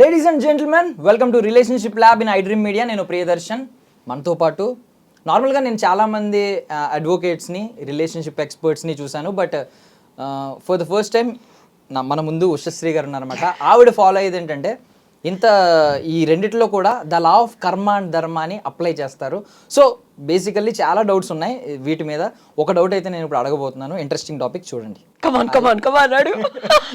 Ladies and gentlemen welcome to relationship lab in iDream media నేను ప్రియదర్శన్. మనతో పాటు నార్మల్గా నేను చాలామంది అడ్వొకేట్స్ని రిలేషన్షిప్ ఎక్స్పర్ట్స్ని చూశాను. But for the first time నా మన ముందు ఉషశ్రీ గారు ఉన్నారన్నమాట. ఆవిడ ఫాలో అయ్యేది ఏంటంటే ఇంత ఈ రెండిట్లో కూడా the law of karma and dharma అని అప్లై చేస్తారు. సో బేసికల్లీ చాలా డౌట్స్ ఉన్నాయి వీటి మీద. ఒక డౌట్ అయితే నేను ఇప్పుడు అడగబోతున్నాను. ఇంట్రెస్టింగ్ టాపిక్ చూడండి. Come on come on come on అడు.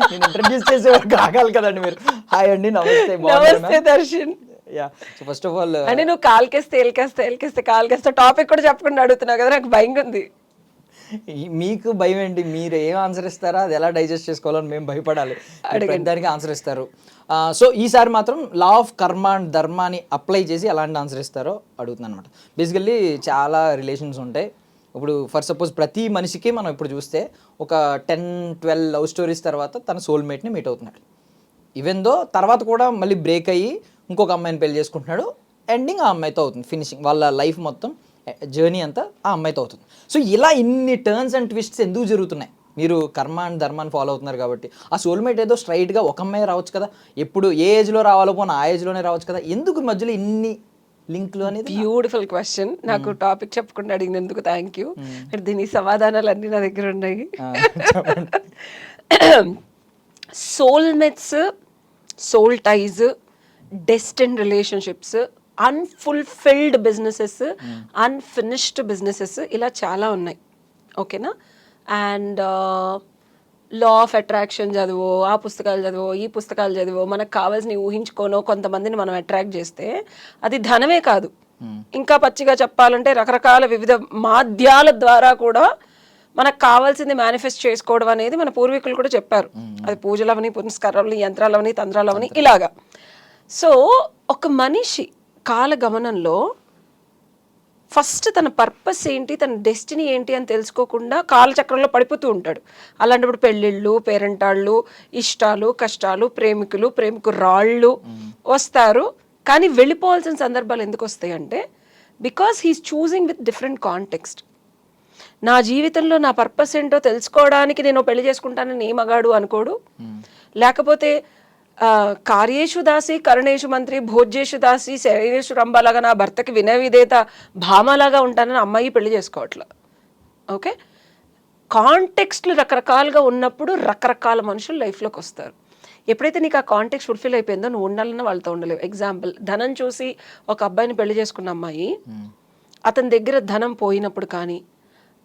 నేను ఇంట్రడ్యూస్ చేసే వరకు ఆగాలి కదండి మీరు. హాయ్ అండి నమస్తే నమస్తే Darshan. Yeah so first of all అంటే నువ్వు కాల్కేస్తే ఏలికేస్తే ఏలికేస్తే కాల్కేస్తే టాపిక్ కూడా చెప్పకుండా అడుగుతున్నావు కదా నాకు భయంగా ఉంది. మీకు భయం ఏంటి? మీరు ఏం ఆన్సర్ ఇస్తారా? అది ఎలా డైజెస్ట్ చేసుకోవాలని మేము భయపడాలి. దానికి ఆన్సర్ ఇస్తారు. సో ఈసారి మాత్రం law of karma and dharma అని అప్లై చేసి ఎలాంటి ఆన్సర్ ఇస్తారో అడుగుతున్నాను అనమాట బేసికల్లీ చాలా రిలేషన్స్ ఉంటాయి. ఇప్పుడు ఫర్ సపోజ్ ప్రతి మనిషికి మనం ఇప్పుడు చూస్తే ఒక టెన్ ట్వెల్వ్ లవ్ స్టోరీస్ తర్వాత తన సోల్మేట్ని మీట్ అవుతున్నాడు. ఈవెన్ దో తర్వాత కూడా మళ్ళీ బ్రేక్ అయ్యి ఇంకొక అమ్మాయిని పెళ్ళి చేసుకుంటున్నాడు. ఎండింగ్ ఆ అమ్మాయితో అవుతుంది. ఫినిషింగ్ వాళ్ళ లైఫ్ మొత్తం జర్నీ అంతా ఆ అమ్మాయితో అవుతుంది. సో ఇలా ఇన్ని టర్న్స్ అండ్ ట్విస్ట్స్ ఎందుకు జరుగుతున్నాయి? మీరు కర్మ అండ్ ధర్మాన్ని ఫాలో అవుతున్నారు కాబట్టి ఆ సోల్మేట్ ఏదో స్ట్రైట్గా ఒక అమ్మాయి రావచ్చు కదా? ఎప్పుడు ఏ ఏజ్లో రావాలో పోనీ ఆ ఏజ్లోనే రావచ్చు కదా? ఎందుకు మధ్యలో ఇన్ని లింక్లు అనేది బ్యూటిఫుల్ క్వశ్చన్ నాకు టాపిక్ చెప్పకుండా అడిగినందుకు థ్యాంక్ యూ దీని సమాధానాలు అన్ని నా దగ్గర ఉన్నాయి. Soulmates soul ties destined relationships unfulfilled businesses unfinished businesses ఇలా చాలా ఉన్నాయి. ఓకేనా? అండ్ లా ఆఫ్ అట్రాక్షన్ చదువు ఆ పుస్తకాలు చదువు ఈ పుస్తకాలు చదువు మనకు కావాల్సిన ఊహించుకోనో కొంతమందిని మనం అట్రాక్ట్ చేస్తే అది ధనమే కాదు. ఇంకా పచ్చిగా చెప్పాలంటే రకరకాల వివిధ మాధ్యాల ద్వారా కూడా మనకు కావాల్సింది మేనిఫెస్ట్ చేసుకోవడం అనేది మన పూర్వీకులు కూడా చెప్పారు. అది పూజలవని పునస్కారాలని యంత్రాలవని తంత్రాలవని ఇలాగా. సో ఒక మనిషి కాల గమనంలో ఫస్ట్ తన పర్పస్ ఏంటి తన డెస్టినీ ఏంటి అని తెలుసుకోకుండా కాలచక్రంలో పడిపోతూ ఉంటాడు. అలాంటప్పుడు పెళ్ళిళ్ళు పేరెంటాళ్ళు ఇష్టాలు కష్టాలు ప్రేమికులు ప్రేమికురాళ్ళు వస్తారు. కానీ వెళ్ళిపోవాల్సిన సందర్భాలు ఎందుకు వస్తాయి అంటే because he's choosing with different context నా జీవితంలో నా పర్పస్ ఏంటో తెలుసుకోవడానికి నేను పెళ్ళి చేసుకుంటానని ఏ మగాడు అనుకోడు. లేకపోతే కార్యేషు దాసి కరణేషు మంత్రి భోజ్యేషు దాసి శరీరేషు రంభలాగా నా భర్తకి వినయ విధేత భామలాగా ఉంటానని అమ్మాయి పెళ్ళి చేసుకోవట్లా. ఓకే? కాంటెక్స్ట్లు రకరకాలుగా ఉన్నప్పుడు రకరకాల మనుషులు లైఫ్లోకి వస్తారు. ఎప్పుడైతే నీకు ఆ కాంటెక్స్ట్ ఫుల్ఫిల్ అయిపోయిందో నువ్వు ఉండాలన్నా వాళ్ళతో ఉండలేవు. ఎగ్జాంపుల్ ధనం చూసి ఒక అబ్బాయిని పెళ్ళి చేసుకున్న అమ్మాయి అతని దగ్గర ధనం పోయినప్పుడు కానీ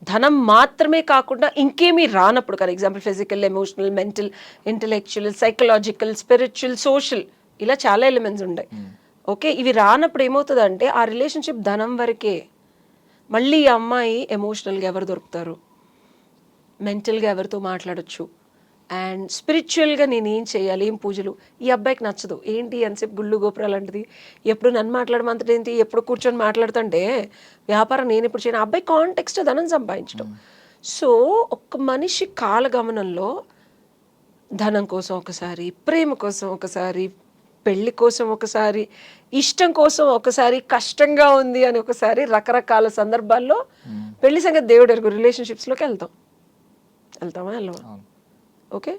ధనం మాత్రమే కాకుండా ఇంకేమీ రానప్పుడు కానీ example physical emotional mental intellectual psychological spiritual social ఇలా చాలా ఎలిమెంట్స్ ఉంటాయి ఓకే ఇవి రానప్పుడు ఏమవుతుందంటే ఆ రిలేషన్షిప్ ధనం వరకే మళ్ళీ ఈ అమ్మాయి ఎమోషనల్గా ఎవరు దొరుకుతారు? మెంటల్గా ఎవరితో మాట్లాడొచ్చు? అండ్ స్పిరిచువల్గా నేను ఏం చేయాలి? ఏం పూజలు? ఈ అబ్బాయికి నచ్చదు. ఏంటి ఎంతసేపు గుళ్ళు గోపురాలు లాంటిది ఎప్పుడు నన్ను మాట్లాడమంతటి ఏంటి? ఎప్పుడు కూర్చొని మాట్లాడుతుంటే వ్యాపారం నేను ఎప్పుడు చేయను. అబ్బాయి కాంటెక్స్ట్ ధనం సంపాదించడం. సో ఒక మనిషి కాలగమనంలో ధనం కోసం ఒకసారి ప్రేమ కోసం ఒకసారి పెళ్ళి కోసం ఒకసారి ఇష్టం కోసం ఒకసారి కష్టంగా ఉంది అని ఒకసారి రకరకాల సందర్భాల్లో పెళ్ళి సంగతి దేవుడు ఎరుగు రిలేషన్షిప్స్లోకి వెళ్తాం. వెళ్తామా? వెళ్ళమా. ఓకే?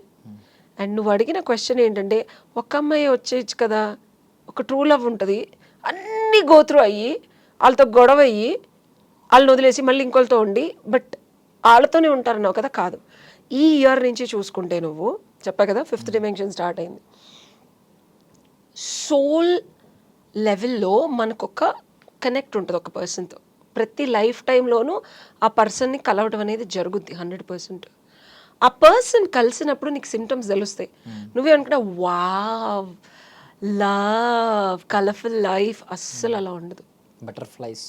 అండ్ నువ్వు అడిగిన క్వశ్చన్ ఏంటంటే ఒక అమ్మాయి వచ్చేయచ్చు కదా ఒక ట్రూ లవ్ ఉంటుంది. అన్నీ గోత్రు అయ్యి వాళ్ళతో గొడవ అయ్యి వాళ్ళని వదిలేసి మళ్ళీ ఇంకోళ్ళతో ఉండి బట్ వాళ్ళతోనే ఉంటారన్నావు కదా కాదు. ఈ ఇయర్ నుంచి చూసుకుంటే నువ్వు చెప్పా కదా ఫిఫ్త్ డిమెన్షన్ స్టార్ట్ అయింది. సోల్ లెవెల్లో మనకొక కనెక్ట్ ఉంటుంది ఒక పర్సన్తో ప్రతి లైఫ్ టైంలోనూ ఆ పర్సన్ని కలవడం అనేది జరుగుద్ది హండ్రెడ్ పర్సెంట్ ఆ పర్సన్ కలిసినప్పుడు నీకు సిమ్టమ్స్ తెలుస్తాయి. నువ్వే అనుకుంటా వావ్ లవ్ కలర్ఫుల్ లైఫ్ అస్సలు అలా ఉండదు. బటర్ఫ్లైస్.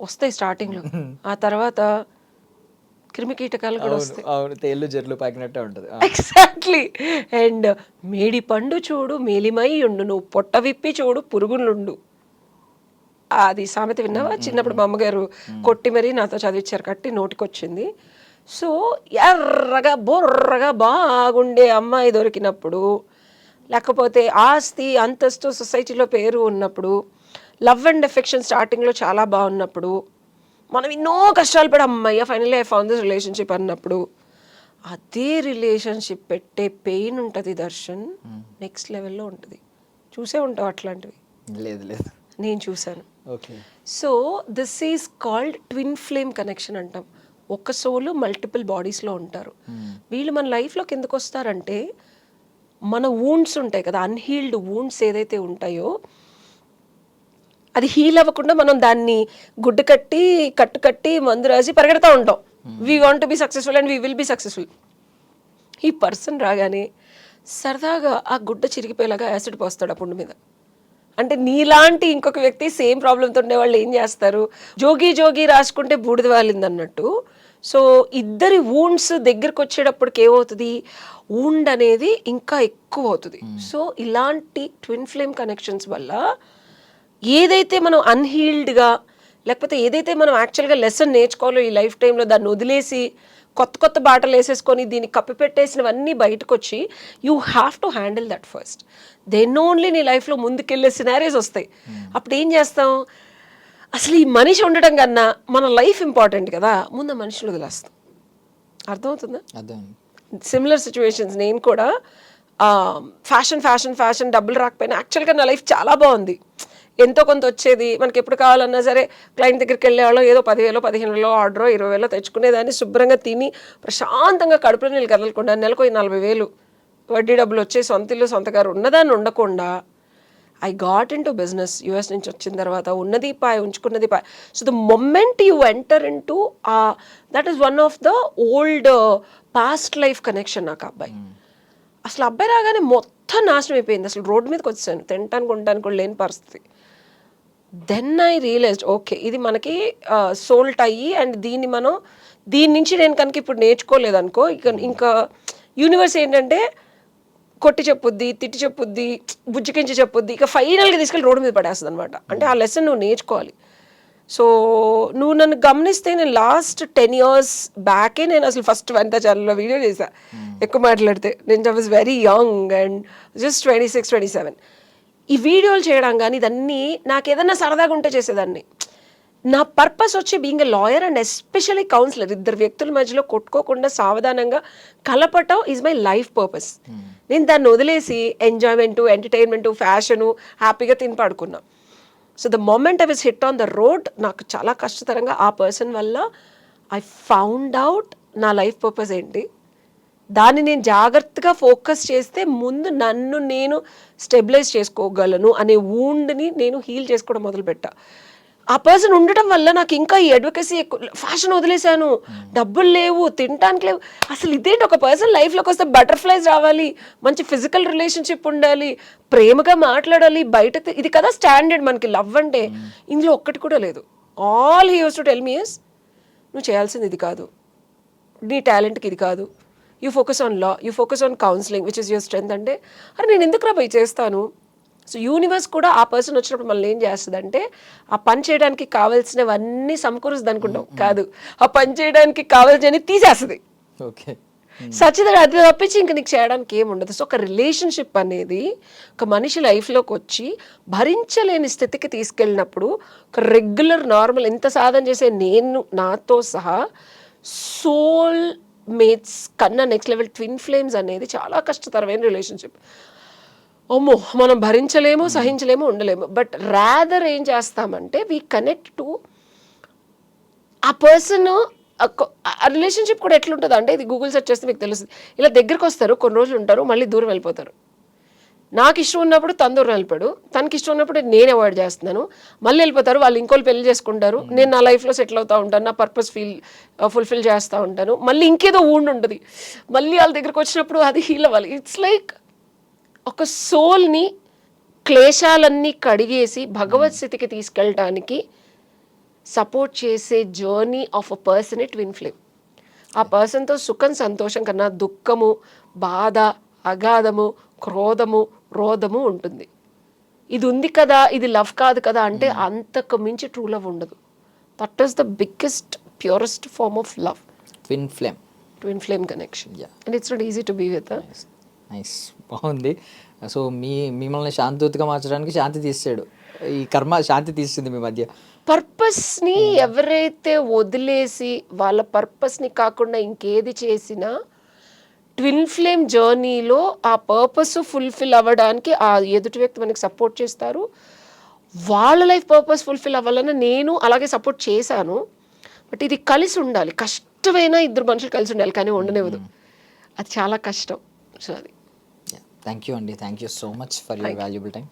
వస్తాయి స్టార్టింగ్లో ఆ తర్వాత క్రిమికీటకాలు కూడా వస్తాయి. అవును తేళ్ళు జర్లు పాకినట్టే ఉంటుంది. ఎగ్జాక్ట్లీ అండ్ మేడి పండు చూడు మేలిమై ఉండు నువ్వు పొట్ట విప్పి చూడు పురుగులుండు అది సామెత విన్నావా? చిన్నప్పుడు మా అమ్మగారు కొట్టి మరీ నాతో చదివించారు కట్టి నోటికొచ్చింది. సో ఎర్రగా బొర్రగా బాగుండే అమ్మాయి దొరికినప్పుడు లేకపోతే ఆస్తి అంతస్తు సొసైటీలో పేరు ఉన్నప్పుడు లవ్ అండ్ ఎఫెక్షన్ స్టార్టింగ్లో చాలా బాగున్నప్పుడు మనం ఎన్నో కష్టాలు పడి అమ్మయ్య finally I found this relationship అన్నప్పుడు అదే రిలేషన్షిప్ పెట్టే పెయిన్ ఉంటుంది దర్శన్. నెక్స్ట్ లెవెల్లో ఉంటుంది. చూసే ఉంటావు అట్లాంటివి. లేదు లేదు. నేను చూశాను. Okay. So this is called twin flame connection అంటాం. ఒక సోలు మల్టిపుల్ బాడీస్లో ఉంటారు. వీళ్ళు మన లైఫ్లోకి ఎందుకు వస్తారంటే మన వూండ్స్ ఉంటాయి కదా అన్హీల్డ్ వూండ్స్ ఏదైతే ఉంటాయో అది హీల్ అవ్వకుండా మనం దాన్ని గుడ్డ కట్టి కట్టు కట్టి మందు రాసి పరిగెడతా ఉంటాం. We want be successful and we will be successful ఈ పర్సన్ రాగానే సరదాగా ఆ గుడ్డ చిరిగిపోయేలాగా యాసిడ్ పోస్తాడు ఆ పుండు మీద. అంటే నీలాంటి ఇంకొక వ్యక్తి సేమ్ ప్రాబ్లంతో ఉండే వాళ్ళు ఏం చేస్తారు? జోగి జోగి రాసుకుంటే బూడిద వాలింది అన్నట్టు సో ఇద్దరి వూండ్స్ దగ్గరకు వచ్చేటప్పటికి ఏమవుతుంది? వూండ్ అనేది ఇంకా ఎక్కువ అవుతుంది సో ఇలాంటి ట్విన్ ఫ్లేమ్ కనెక్షన్స్ వల్ల ఏదైతే మనం అన్హీల్డ్గా లేకపోతే ఏదైతే మనం యాక్చువల్గా లెసన్ నేర్చుకోవాలో ఈ లైఫ్ టైంలో దాన్ని వదిలేసి కొత్త కొత్త బాటలు వేసేసుకొని దీన్ని కప్పిపెట్టేసినవన్నీ బయటకు వచ్చి you have to handle that first then only నీ లైఫ్లో ముందుకెళ్ళే సినారీస్ వస్తాయి. అప్పుడు ఏం చేస్తాం? అసలు ఈ మనిషి ఉండటం కన్నా మన లైఫ్ ఇంపార్టెంట్ కదా ముందు ఆ మనిషిని వదిలేస్తాం. అర్థమవుతుందా? అర్థం సిమిలర్ సిచ్యువేషన్స్ నేను కూడా ఫ్యాషన్ ఫ్యాషన్ ఫ్యాషన్ డబ్బులు రాకపోయినా యాక్చువల్గా నా లైఫ్ చాలా బాగుంది. ఎంతో కొంత వచ్చేది మనకి ఎప్పుడు కావాలన్నా సరే క్లయింట్ దగ్గరికి వెళ్ళేవాళ్ళం ఏదో పదివేలో పదిహేను వేలో ఆర్డర్ ఇరవై వేలో తెచ్చుకునేదాన్ని శుభ్రంగా తిని ప్రశాంతంగా కడుపులో నీళ్ళు కదలకుండా నెలకు నలభై వేలు వడ్డీ డబ్బులు వచ్చే సొంత ఇల్లు సొంత కారు ఉన్నదాన్ని ఉండకుండా I got into business US నుంచి వచ్చిన తర్వాత ఉన్నది పాయ్ ఉంచుకున్నది పాయ్. So the moment you enter into that is one of the old past life connection నాకు అబ్బాయి. అసలు అబ్బాయి రాగానే మొత్తం నాశనం అయిపోయింది. అసలు రోడ్డు మీదకి వచ్చాను. తినటానికి ఉండటానికి కూడా లేని పరిస్థితి. దెన్ ఐ రియలైజ్డ్ ఓకే ఇది మనకి uh, సోల్ట్ అయ్యి అండ్ దీన్ని మనం దీని నుంచి నేను కనుక ఇప్పుడు నేర్చుకోలేదనుకో ఇక ఇంకా యూనివర్స్ ఏంటంటే కొట్టి చెప్పుద్ది తిట్టి చెప్పుద్ది బుజ్జికించి చెప్పుద్ది ఇక ఫైనల్గా తీసుకెళ్ళి రోడ్డు మీద పడేస్తుంది అనమాట అంటే ఆ లెసన్ నువ్వు నేర్చుకోవాలి. సో నువ్వు నన్ను గమనిస్తే నేను లాస్ట్ టెన్ ఇయర్స్ బ్యాకే నేను అసలు ఫస్ట్ వనితా ఛానల్లో వీడియో చేశా. ఎక్కువ మాట్లాడితే. నేను was very young and just twenty six twenty seven ఈ వీడియోలు చేయడం కానీ ఇదన్నీ నాకు ఏదన్నా సరదాగా ఉంటే చేసేదాన్ని. నా పర్పస్ వచ్చి being a lawyer and especially counsellor ఇద్దరు వ్యక్తుల మధ్యలో కొట్టుకోకుండా సావధానంగా కలపటం ఈజ్ మై లైఫ్ పర్పస్ నేను దాన్ని వదిలేసి ఎంజాయ్మెంట్ ఎంటర్టైన్మెంట్ ఫ్యాషను హ్యాపీగా తిని పడుకున్నా. So the moment I was hit on the road నాకు చాలా కష్టతరంగా ఆ పర్సన్ వల్ల ఐ ఫౌండ్ అవుట్ నా లైఫ్ పర్పస్ ఏంటి. దాన్ని నేను జాగ్రత్తగా ఫోకస్ చేస్తే ముందు నన్ను నేను స్టెబిలైజ్ చేసుకోగలను అనే వూండ్ని నేను హీల్ చేసుకోవడం మొదలుపెట్టా. ఆ పర్సన్ ఉండటం వల్ల నాకు ఇంకా ఈ అడ్వకసీ ఎక్కువ ఫ్యాషన్ వదిలేశాను. డబ్బులు లేవు తినటానికి లేవు. అసలు ఇదేంటి? ఒక పర్సన్ లైఫ్లోకి వస్తే బటర్ఫ్లైస్ రావాలి మంచి ఫిజికల్ రిలేషన్షిప్ ఉండాలి ప్రేమగా మాట్లాడాలి బయట ఇది కదా స్టాండర్డ్ మనకి లవ్ అంటే. ఇందులో ఒక్కటి కూడా లేదు. All he to tell me is నువ్వు చేయాల్సింది ఇది కాదు. నీ టాలెంట్కి ఇది కాదు. You focus on law you focus on counselling which is your strength అంటే అరే నేను ఎందుకు రా పోయి చేస్తాను? సో యూనివర్స్ కూడా ఆ పర్సన్ వచ్చినప్పుడు మళ్ళీ ఏం చేస్తుంది అంటే ఆ పని చేయడానికి కావాల్సినవన్నీ సమకూరుస్తుంది అనుకుంటాం. కాదు. ఆ పని చేయడానికి కావాల్సినవి తీసేస్తుంది. ఓకే. సచ్చిదాడు అది తప్పించి ఇంక నీకు చేయడానికి ఏమి ఉండదు. సో ఒక రిలేషన్షిప్ అనేది ఒక మనిషి లైఫ్లోకి వచ్చి భరించలేని స్థితికి తీసుకెళ్ళినప్పుడు ఒక రెగ్యులర్ నార్మల్ ఎంత సాధన చేసే నేను నాతో సహా సోల్ మేట్స్ కన్నా నెక్స్ట్ లెవెల్ ట్విన్ ఫ్లేమ్స్ అనేది చాలా కష్టతరమైన రిలేషన్షిప్ అమ్మో మనం భరించలేము సహించలేము ఉండలేము. బట్ రాదర్ ఏం చేస్తామంటే వీ కనెక్ట్ టు ఆ పర్సన్ ఆ రిలేషన్షిప్ కూడా ఎట్లుంటుంది. అంటే ఇది గూగుల్ సెర్చ్ చేస్తే మీకు తెలుస్తుంది. ఇలా దగ్గరికి వస్తారు కొన్ని రోజులు ఉంటారు మళ్ళీ దూరం వెళ్ళిపోతారు. నాకు ఇష్టం ఉన్నప్పుడు తను దూరం వెళ్ళిపోయాడు తనకి ఇష్టం ఉన్నప్పుడు నేను అవాయిడ్ చేస్తున్నాను. మళ్ళీ వెళ్ళిపోతారు వాళ్ళు ఇంకోళ్ళు పెళ్ళి చేసుకుంటారు. నేను నా లైఫ్లో సెటిల్ అవుతా ఉంటాను నా పర్పస్ ఫీల్ ఫుల్ఫిల్ చేస్తూ ఉంటాను. మళ్ళీ ఇంకేదో ఊండి ఉంటుంది మళ్ళీ వాళ్ళ దగ్గరికి వచ్చినప్పుడు అది హీల్ అవ్వాలి. ఇట్స్ లైక్ ఒక సోల్ని క్లేశాలన్నీ కడిగేసి భగవత్ స్థితికి తీసుకెళ్ళటానికి సపోర్ట్ చేసే journey of a person twin flame. ఆ పర్సన్తో సుఖం సంతోషం కన్నా దుఃఖము బాధ అగాధము క్రోధము రోధము ఉంటుంది. ఇది ఉంది కదా ఇది లవ్ కాదు కదా అంటే అంతకు మించి ట్రూ లవ్ ఉండదు. That is the biggest purest form of love twin flame twin flame connection. And it's not easy to be with nice బాగుంది. సో మీ మిమ్మల్ని శాంతియుతిగా మార్చడానికి శాంతి తీసాడు ఈ కర్మ శాంతి తీస్తుంది మీ మధ్య. పర్పస్ని ఎవరైతే వదిలేసి వాళ్ళ పర్పస్ని కాకుండా ఇంకేది చేసినా ట్విన్ ఫ్లేమ్ జర్నీలో ఆ పర్పస్ ఫుల్ఫిల్ అవ్వడానికి ఆ ఎదుటి వ్యక్తి మనకి సపోర్ట్ చేస్తారు. వాళ్ళ లైఫ్ పర్పస్ ఫుల్ఫిల్ అవ్వాలని నేను అలాగే సపోర్ట్ చేశాను. బట్ ఇది కలిసి ఉండాలి. కష్టమైన ఇద్దరు మనుషులు కలిసి ఉండాలి కానీ ఉండనివ్వదు. అది చాలా కష్టం. సో అది. థ్యాంక్ యూ అండి thank you so much for your valuable time